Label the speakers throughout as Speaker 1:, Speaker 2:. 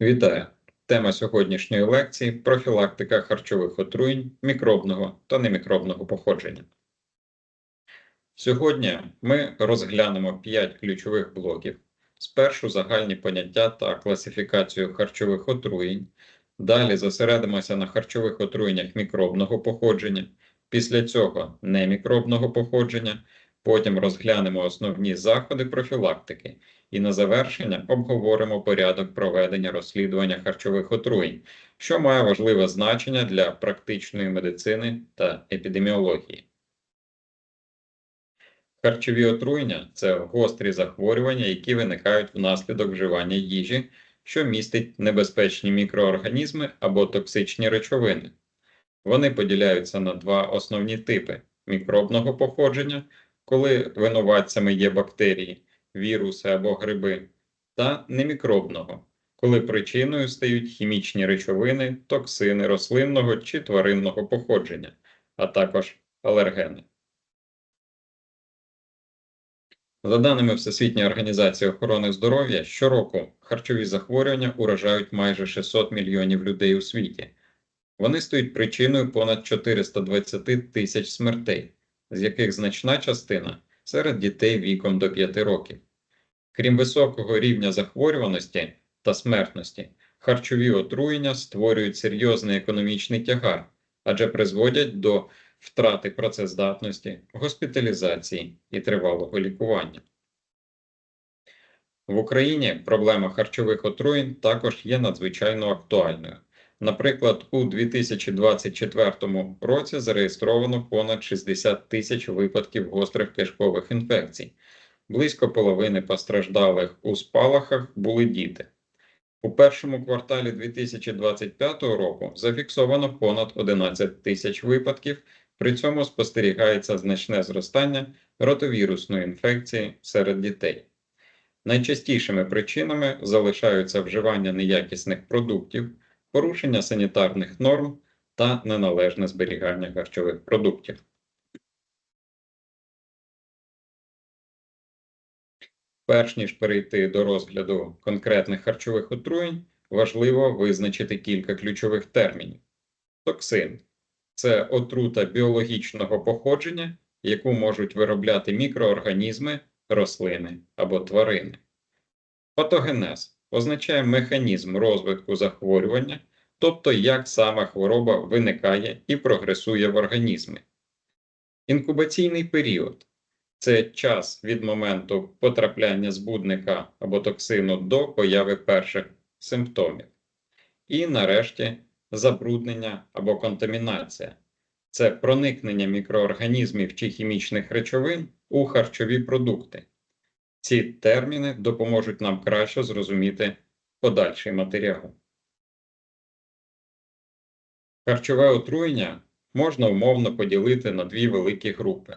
Speaker 1: Вітаю! Тема сьогоднішньої лекції профілактика харчових отруєнь мікробного та немікробного походження. Сьогодні ми розглянемо 5 ключових блоків. Спершу загальні поняття та класифікацію харчових отруєнь. Далі зосередимося на харчових отруєннях мікробного походження, після цього немікробного походження. Потім розглянемо основні заходи профілактики і на завершення обговоримо порядок проведення розслідування харчових отруєнь, що має важливе значення для практичної медицини та епідеміології. Харчові отруєння це гострі захворювання, які виникають внаслідок вживання їжі, що містить небезпечні мікроорганізми або токсичні речовини. Вони поділяються на два основні типи мікробного походження, коли винуватцями є бактерії, віруси або гриби, та немікробного, коли причиною стають хімічні речовини, токсини рослинного чи тваринного походження, а також алергени. За даними Всесвітньої організації охорони здоров'я, щороку харчові захворювання уражають майже 600 мільйонів людей у світі. Вони стають причиною понад 420 тисяч смертей, з яких значна частина серед дітей віком до 5 років. Крім високого рівня захворюваності та смертності, харчові отруєння створюють серйозний економічний тягар, адже призводять до втрати працездатності, госпіталізації і тривалого лікування. В Україні проблема харчових отруєнь також є надзвичайно актуальною. Наприклад, у 2024 році зареєстровано понад 60 тисяч випадків гострих кишкових інфекцій. Близько половини постраждалих у спалахах були діти. У першому кварталі 2025 року зафіксовано понад 11 тисяч випадків, при цьому спостерігається значне зростання ротовірусної інфекції серед дітей. Найчастішими причинами залишаються вживання неякісних продуктів, порушення санітарних норм та неналежне зберігання харчових продуктів. Перш ніж перейти до розгляду конкретних харчових отруєнь, важливо визначити кілька ключових термінів. Токсин це отрута біологічного походження, яку можуть виробляти мікроорганізми, рослини або тварини. Патогенез означає механізм розвитку захворювання, тобто як сама хвороба виникає і прогресує в організмі. Інкубаційний період це час від моменту потрапляння збудника або токсину до появи перших симптомів. І нарешті забруднення або контамінація це проникнення мікроорганізмів чи хімічних речовин у харчові продукти. Ці терміни допоможуть нам краще зрозуміти подальший матеріал. Харчове отруєння можна умовно поділити на дві великі групи.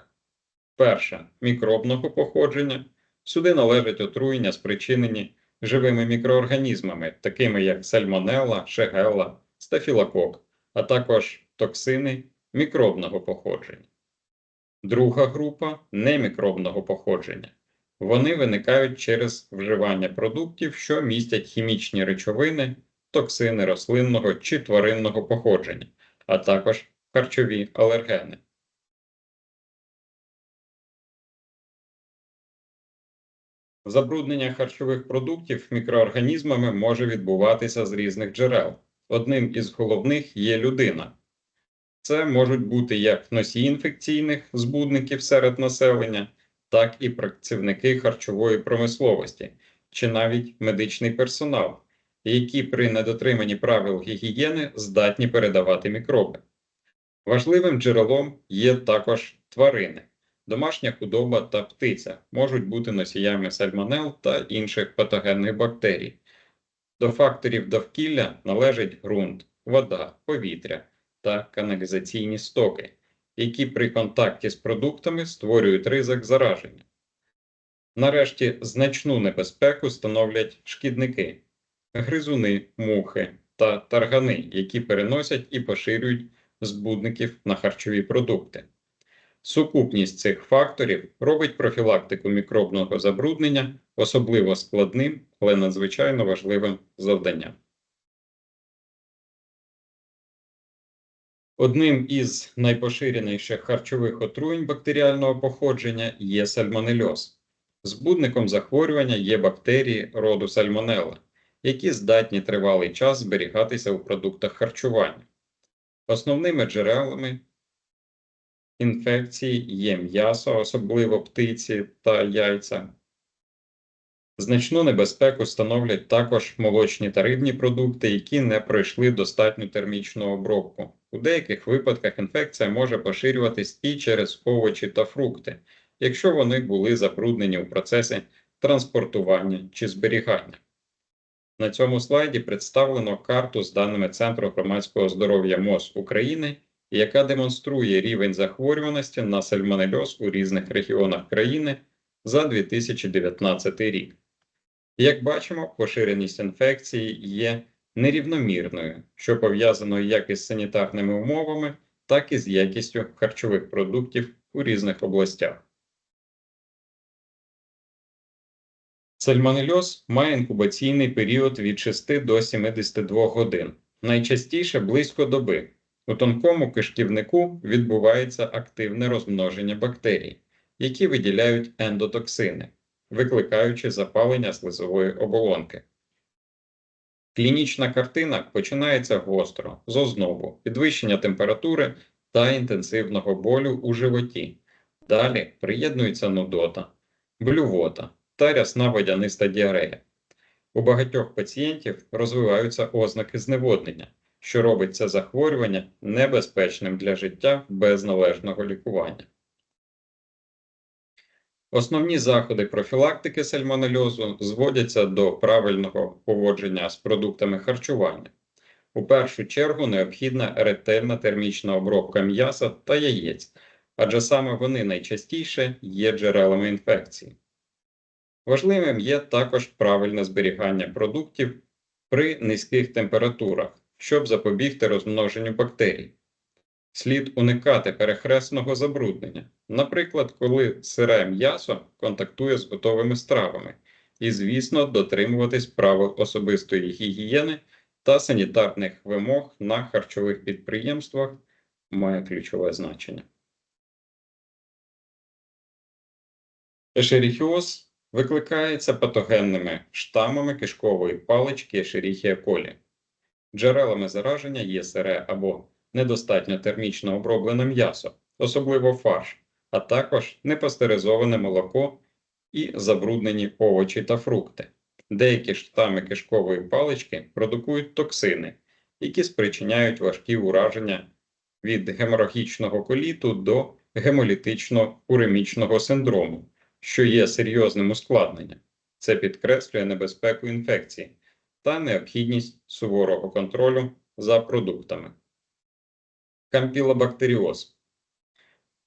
Speaker 1: Перша мікробного походження. Сюди належать отруєння, спричинені живими мікроорганізмами, такими як сальмонелла, шегелла, стафілокок, а також токсини мікробного походження. Друга група немікробного походження. Вони виникають через вживання продуктів, що містять хімічні речовини, токсини рослинного чи тваринного походження, а також харчові алергени. Забруднення харчових продуктів мікроорганізмами може відбуватися з різних джерел. Одним із головних є людина. Це можуть бути як носії інфекційних збудників серед населення, так і працівники харчової промисловості чи навіть медичний персонал, які при недотриманні правил гігієни здатні передавати мікроби. Важливим джерелом є також тварини. Домашня худоба та птиця можуть бути носіями сальмонел та інших патогенних бактерій. До факторів довкілля належать ґрунт, вода, повітря та каналізаційні стоки, які при контакті з продуктами створюють ризик зараження. Нарешті значну небезпеку становлять шкідники, гризуни, мухи та таргани, які переносять і поширюють збудників на харчові продукти. Сукупність цих факторів робить профілактику мікробного забруднення особливо складним, але надзвичайно важливим завданням. Одним із найпоширеніших харчових отруєнь бактеріального походження є сальмонельоз. Збудником захворювання є бактерії роду сальмонелла, які здатні тривалий час зберігатися у продуктах харчування. Основними джерелами інфекції є м'ясо, особливо птиці та яйця. Значну небезпеку становлять також молочні та рибні продукти, які не пройшли достатню термічну обробку. У деяких випадках інфекція може поширюватись і через овочі та фрукти, якщо вони були забруднені у процесі транспортування чи зберігання. На цьому слайді представлено карту з даними Центру громадського здоров'я МОЗ України, яка демонструє рівень захворюваності на сальмонельоз у різних регіонах країни за 2019 рік. Як бачимо, поширеність інфекції є нерівномірною, що пов'язано як із санітарними умовами, так і з якістю харчових продуктів у різних областях. Сальмонельоз має інкубаційний період від 6 до 72 годин, найчастіше близько доби. У тонкому кишківнику відбувається активне розмноження бактерій, які виділяють ендотоксини, викликаючи запалення слизової оболонки. Клінічна картина починається гостро, з ознобу, підвищення температури та інтенсивного болю у животі. Далі приєднується нудота, блювота та рясна водяниста діарея. У багатьох пацієнтів розвиваються ознаки зневоднення, що робить це захворювання небезпечним для життя без належного лікування. Основні заходи профілактики сальмонельозу зводяться до правильного поводження з продуктами харчування. У першу чергу необхідна ретельна термічна обробка м'яса та яєць, адже саме вони найчастіше є джерелами інфекції. Важливим є також правильне зберігання продуктів при низьких температурах, щоб запобігти розмноженню бактерій. Слід уникати перехресного забруднення, наприклад, коли сире м'ясо контактує з готовими стравами, і, звісно, дотримуватись правил особистої гігієни та санітарних вимог на харчових підприємствах має ключове значення. Ешеріхіоз викликається патогенними штамами кишкової палички Ешеріхія колі. Джерелами зараження є сире або недостатньо термічно оброблене м'ясо, особливо фарш, а також непастеризоване молоко і забруднені овочі та фрукти. Деякі штами кишкової палички продукують токсини, які спричиняють важкі ураження від геморагічного коліту до гемолітично-уремічного синдрому, що є серйозним ускладненням. Це підкреслює небезпеку інфекції та необхідність суворого контролю за продуктами. Кампілобактеріоз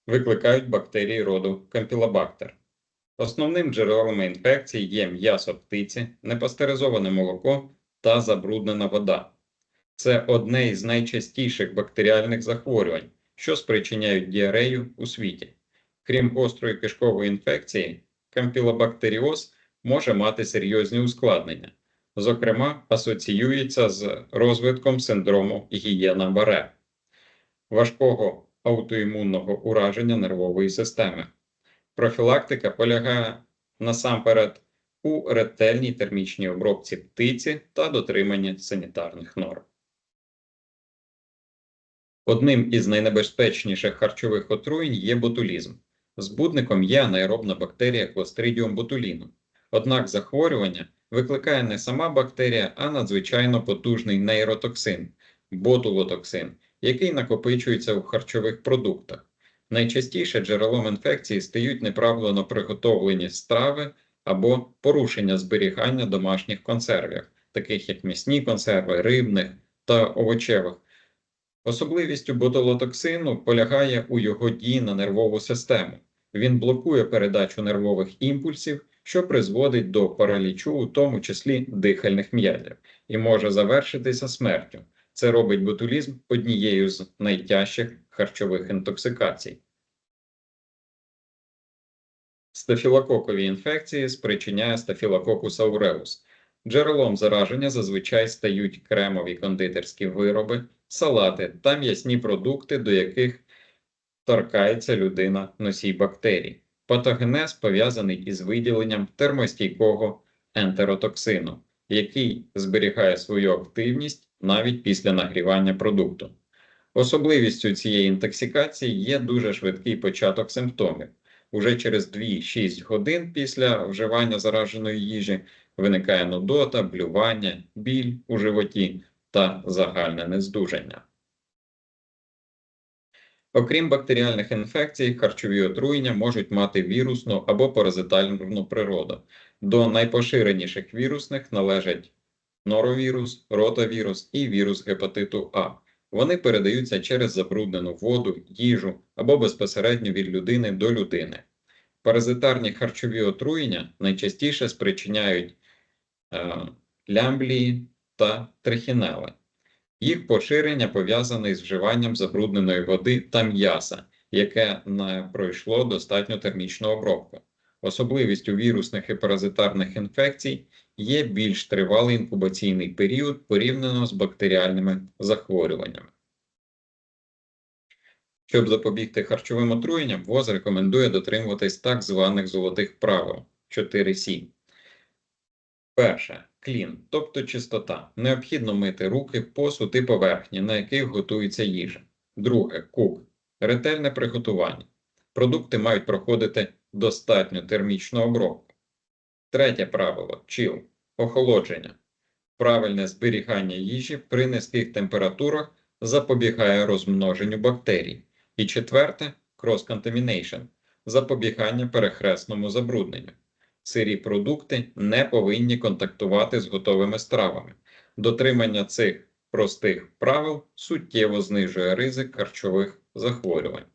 Speaker 1: викликають бактерії роду кампілобактер. Основним джерелами інфекції є м'ясо птиці, непастеризоване молоко та забруднена вода. Це одне із найчастіших бактеріальних захворювань, що спричиняють діарею у світі. Крім гострої кишкової інфекції, кампілобактеріоз може мати серйозні ускладнення, зокрема, асоціюється з розвитком синдрому гієна баре важкого аутоімунного ураження нервової системи. Профілактика полягає насамперед у ретельній термічній обробці птиці та дотриманні санітарних норм. Одним із найнебезпечніших харчових отруєнь є ботулізм. Збудником є анаеробна бактерія Clostridium botulinum. Однак захворювання викликає не сама бактерія, а надзвичайно потужний нейротоксин ботулотоксин, який накопичується у харчових продуктах. Найчастіше джерелом інфекції стають неправильно приготовлені страви або порушення зберігання домашніх консервів, таких як м'ясні консерви, рибних та овочевих. Особливістю ботулотоксину полягає у його дії на нервову систему. Він блокує передачу нервових імпульсів, що призводить до паралічу, у тому числі дихальних м'язів, і може завершитися смертю. Це робить ботулізм однією з найтяжчих харчових інтоксикацій. Стафілококові інфекції спричиняє стафілококус ауреус. Джерелом зараження зазвичай стають кремові кондитерські вироби, салати та м'ясні продукти, до яких торкається людина носій бактерій. Патогенез пов'язаний із виділенням термостійкого ентеротоксину, який зберігає свою активність навіть після нагрівання продукту. Особливістю цієї інтоксикації є дуже швидкий початок симптомів. Уже через 2-6 годин після вживання зараженої їжі виникає нудота, блювання, біль у животі та загальне нездужання. Окрім бактеріальних інфекцій, харчові отруєння можуть мати вірусну або паразитальну природу. До найпоширеніших вірусних належать норовірус, ротавірус і вірус гепатиту А. Вони передаються через забруднену воду, їжу або безпосередньо від людини до людини. Паразитарні харчові отруєння найчастіше спричиняють е, лямблії та трихінели. Їх поширення пов'язане з вживанням забрудненої води та м'яса, яке не пройшло достатньо термічну обробку. Особливістю вірусних і паразитарних інфекцій є більш тривалий інкубаційний період порівняно з бактеріальними захворюваннями. Щоб запобігти харчовим отруєнням, ВОЗ рекомендує дотримуватись так званих золотих правил 4.7. Перше клін, тобто чистота. Необхідно мити руки, посуд і поверхні, на яких готується їжа. Друге кук. Ретельне приготування. Продукти мають проходити достатню термічну обробку. Третє правило чіл. Охолодження. Правильне зберігання їжі при низьких температурах запобігає розмноженню бактерій. І четверте cross-contamination – запобігання перехресному забрудненню. Сирі продукти не повинні контактувати з готовими стравами. Дотримання цих простих правил суттєво знижує ризик харчових захворювань.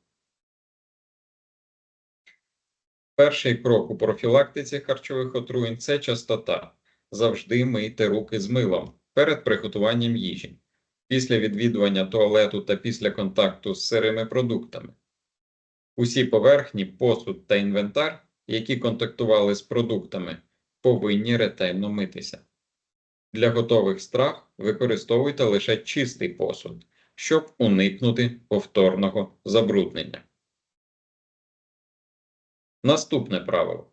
Speaker 1: Перший крок у профілактиці харчових отруєнь це частота. Завжди мийте руки з милом перед приготуванням їжі, після відвідування туалету та після контакту з сирими продуктами. Усі поверхні, посуд та інвентар які контактували з продуктами, повинні ретельно митися. Для готових страв використовуйте лише чистий посуд, щоб уникнути повторного забруднення. Наступне правило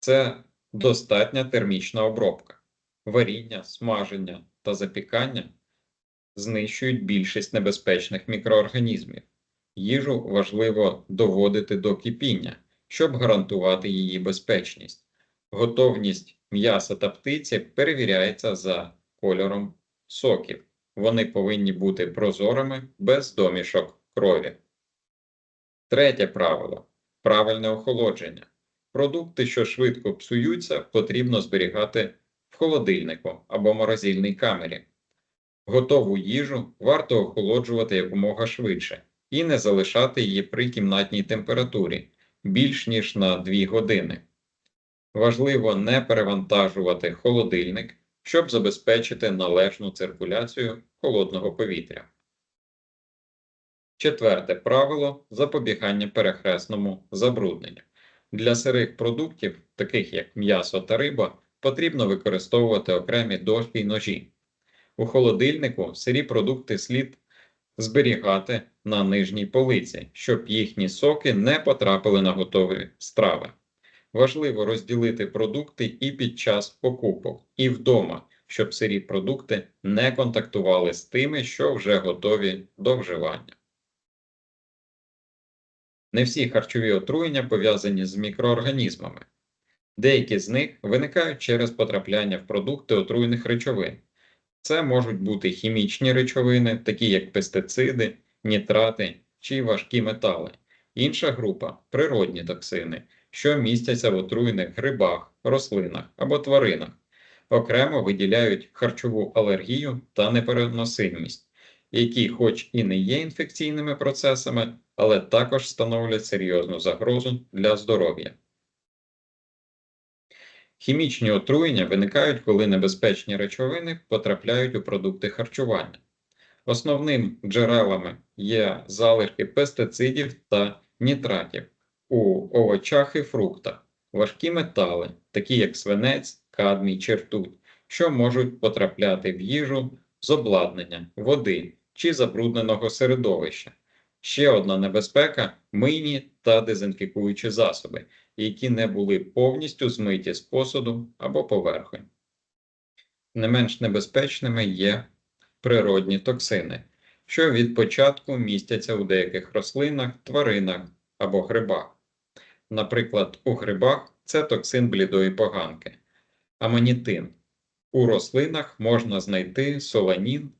Speaker 1: це достатня термічна обробка. Варіння, смаження та запікання знищують більшість небезпечних мікроорганізмів. Їжу важливо доводити до кипіння, щоб гарантувати її безпечність. Готовність м'яса та птиці перевіряється за кольором соків. Вони повинні бути прозорими без домішок крові. Третє правило правильне охолодження. Продукти, що швидко псуються, потрібно зберігати в холодильнику або морозильній камері. Готову їжу варто охолоджувати якомога швидше і не залишати її при кімнатній температурі, більш ніж на 2 години. Важливо не перевантажувати холодильник, щоб забезпечити належну циркуляцію холодного повітря. Четверте правило запобігання перехресному забрудненню. Для сирих продуктів, таких як м'ясо та риба, потрібно використовувати окремі дошки й ножі. У холодильнику сирі продукти слід зберігати на нижній полиці, щоб їхні соки не потрапили на готові страви. Важливо розділити продукти і під час покупок, і вдома, щоб сирі продукти не контактували з тими, що вже готові до вживання. Не всі харчові отруєння пов'язані з мікроорганізмами. Деякі з них виникають через потрапляння в продукти отруйних речовин, це можуть бути хімічні речовини, такі як пестициди, нітрати чи важкі метали. Інша група природні токсини, що містяться в отруєних грибах, рослинах або тваринах. Окремо виділяють харчову алергію та непереносимість, які, хоч і не є інфекційними процесами, але також становлять серйозну загрозу для здоров'я. Хімічні отруєння виникають, коли небезпечні речовини потрапляють у продукти харчування. Основним джерелами є залишки пестицидів та нітратів у овочах і фруктах, важкі метали, такі як свинець, кадмій чи ртуть, що можуть потрапляти в їжу з обладнання, води чи забрудненого середовища. Ще одна небезпека мийні та дезінфікуючі засоби, які не були повністю змиті з посуду або поверхонь. Не менш небезпечними є природні токсини, що від початку містяться у деяких рослинах, тваринах або грибах. Наприклад, у грибах це токсин блідої поганки, аманітин. У рослинах можна знайти соланін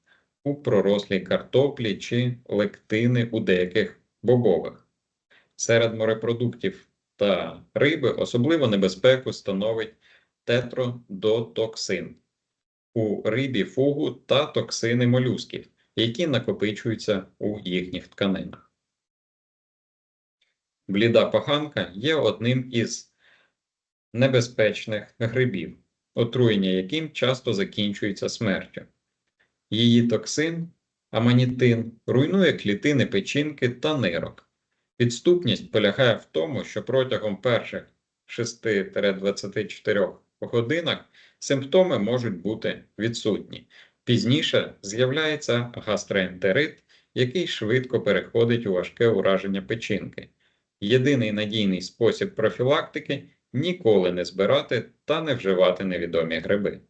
Speaker 1: у пророслій картоплі чи лектини у деяких бобових. Серед морепродуктів та риби особливо небезпеку становить тетродотоксин у рибі фугу та токсини молюсків, які накопичуються у їхніх тканинах. Бліда поганка є одним із небезпечних грибів, отруєння яким часто закінчується смертю. Її токсин, аманітин, руйнує клітини печінки та нирок. Підступність полягає в тому, що протягом перших 6-24 годинах симптоми можуть бути відсутні. Пізніше з'являється гастроентерит, який швидко переходить у важке ураження печінки. Єдиний надійний спосіб профілактики ніколи не збирати та не вживати невідомі гриби.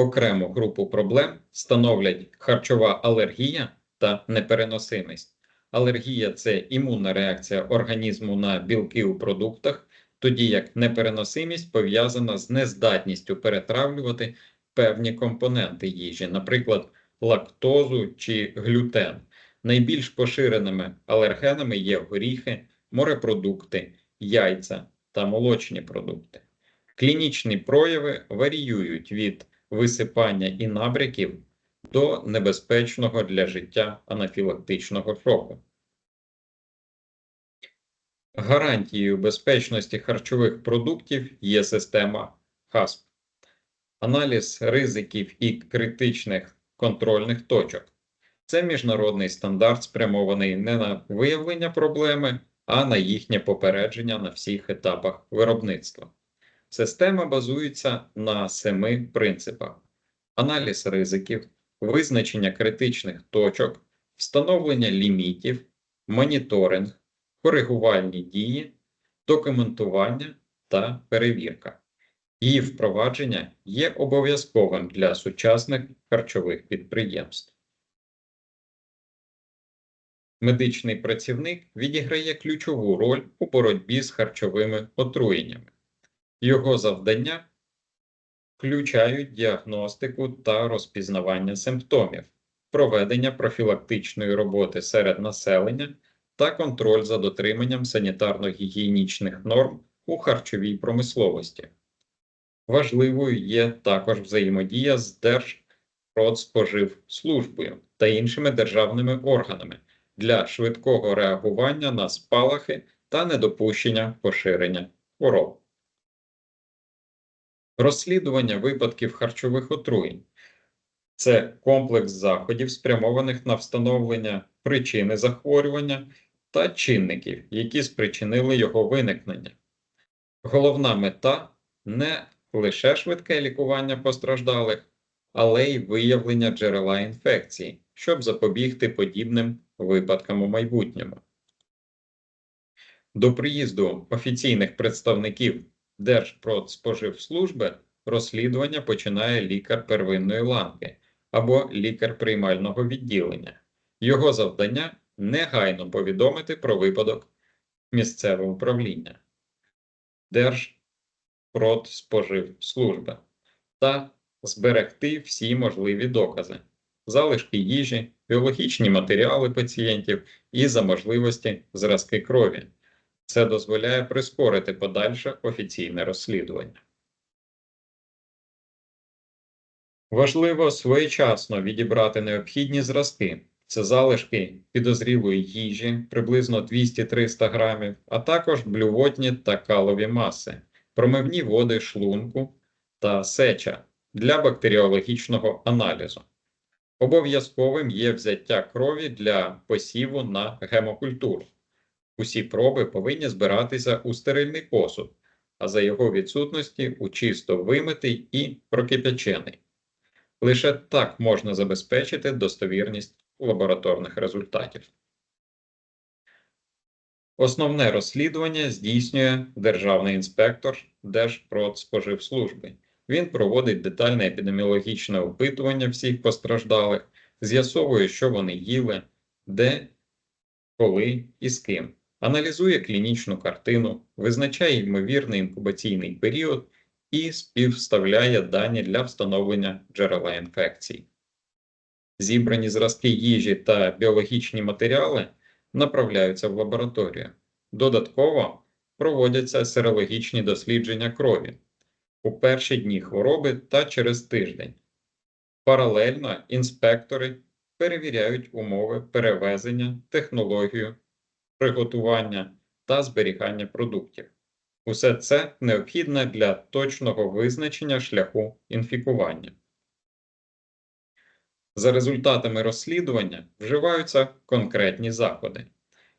Speaker 1: Окрему групу проблем становлять харчова алергія та непереносимість. Алергія це імунна реакція організму на білки у продуктах, тоді як непереносимість пов'язана з нездатністю перетравлювати певні компоненти їжі, наприклад, лактозу чи глютен. Найбільш поширеними алергенами є горіхи, морепродукти, яйця та молочні продукти. Клінічні прояви варіюють від висипання і набряків до небезпечного для життя анафілактичного шоку. Гарантією безпечності харчових продуктів є система ХАСП, аналіз ризиків і критичних контрольних точок. Це міжнародний стандарт, спрямований не на виявлення проблеми, а на їхнє попередження на всіх етапах виробництва. Система базується на семи принципах: аналіз ризиків, визначення критичних точок, встановлення лімітів, моніторинг, коригувальні дії, документування та перевірка. Її впровадження є обов'язковим для сучасних харчових підприємств. Медичний працівник відіграє ключову роль у боротьбі з харчовими отруєннями. Його завдання включають діагностику та розпізнавання симптомів, проведення профілактичної роботи серед населення та контроль за дотриманням санітарно-гігієнічних норм у харчовій промисловості. Важливою є також взаємодія з Держпродспоживслужбою та іншими державними органами для швидкого реагування на спалахи та недопущення поширення хвороб. Розслідування випадків харчових отруєнь це комплекс заходів, спрямованих на встановлення причини захворювання та чинників, які спричинили його виникнення. Головна мета не лише швидке лікування постраждалих, але й виявлення джерела інфекції, щоб запобігти подібним випадкам у майбутньому. До приїзду офіційних представників Держпродспоживслужби розслідування починає лікар первинної ланки або лікар приймального відділення. Його завдання негайно повідомити про випадок місцеве управління Держпродспоживслужби та зберегти всі можливі докази, залишки їжі, біологічні матеріали пацієнтів і за можливості зразки крові. Це дозволяє прискорити подальше офіційне розслідування. Важливо своєчасно відібрати необхідні зразки. Це залишки підозрілої їжі приблизно 200-300 грамів, а також блювотні та калові маси, промивні води шлунку та сеча для бактеріологічного аналізу. Обов'язковим є взяття крові для посіву на гемокультуру. Усі проби повинні збиратися у стерильний посуд, а за його відсутності у чисто вимитий і прокип'ячений. Лише так можна забезпечити достовірність лабораторних результатів. Основне розслідування здійснює державний інспектор Держпродспоживслужби. Він проводить детальне епідеміологічне опитування всіх постраждалих, з'ясовує, що вони їли, де, коли і з ким, аналізує клінічну картину, визначає ймовірний інкубаційний період і співставляє дані для встановлення джерела інфекцій. Зібрані зразки їжі та біологічні матеріали направляються в лабораторію. Додатково проводяться серологічні дослідження крові у перші дні хвороби та через тиждень. Паралельно інспектори перевіряють умови перевезення, технологію, приготування та зберігання продуктів. Усе це необхідне для точного визначення шляху інфікування. За результатами розслідування вживаються конкретні заходи.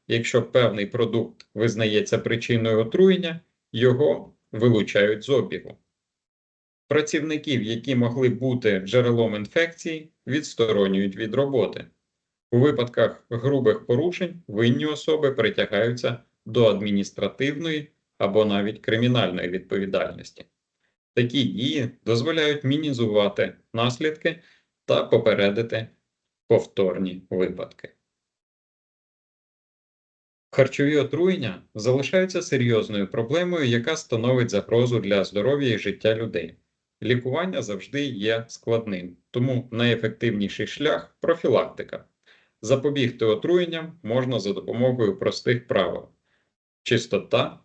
Speaker 1: Якщо певний продукт визнається причиною отруєння, його вилучають з обігу. Працівників, які могли бути джерелом інфекції, відсторонюють від роботи. У випадках грубих порушень винні особи притягаються до адміністративної або навіть кримінальної відповідальності. Такі дії дозволяють мінізувати наслідки та попередити повторні випадки. Харчові отруєння залишаються серйозною проблемою, яка становить загрозу для здоров'я і життя людей. Лікування завжди є складним, тому найефективніший шлях профілактика. Запобігти отруєнням можна за допомогою простих правил: чистота,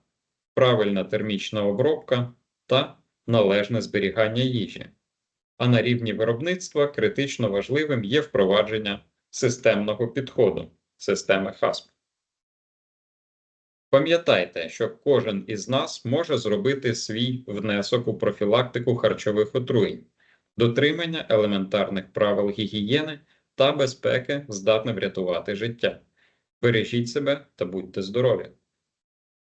Speaker 1: правильна термічна обробка та належне зберігання їжі. А на рівні виробництва критично важливим є впровадження системного підходу системи ХАСП. Пам'ятайте, що кожен із нас може зробити свій внесок у профілактику харчових отруєнь, дотримання елементарних правил гігієни та безпеки здатне врятувати життя. Бережіть себе та будьте здорові!